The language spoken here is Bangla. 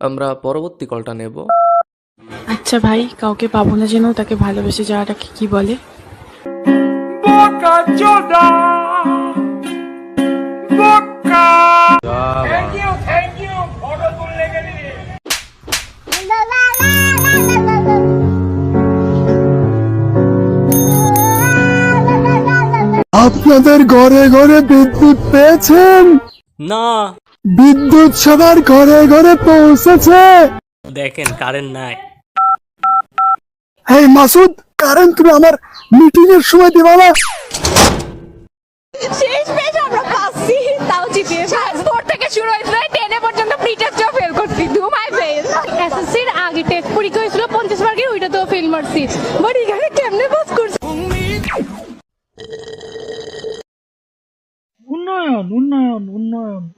আমরা পরবর্তী কলটা নেব। আচ্ছা ভাই কাউকে পাবো না যেন তাকে ভালোবেসে যাওয়াটাকে কি বলে? আপনাদের ঘরে ঘরে বিদ্যুৎ পেয়েছেন? না। বিদ্যুৎ সবার ঘরে ঘরে পৌঁছেছে। দেখেন কারেন্ট নাই। এই মাসুদ কারেন্ট তুমি আমার মিটিং এর সময় দিবা না? শেষ পেজ আমরা পাচ্ছি। তাও জিতিয়ে ফোর থেকে শুরু হয়েছিল টেনে পর্যন্ত প্রি টেস্টও ফেল করছি। ধু মাই ফেল এসএসসির আগে টেস্ট পরীক্ষা হয়েছিল পঞ্চাশ মার্কের ওইটা তো ফেল মারছি। বাট এখানে 나연, 온나연, 온나연,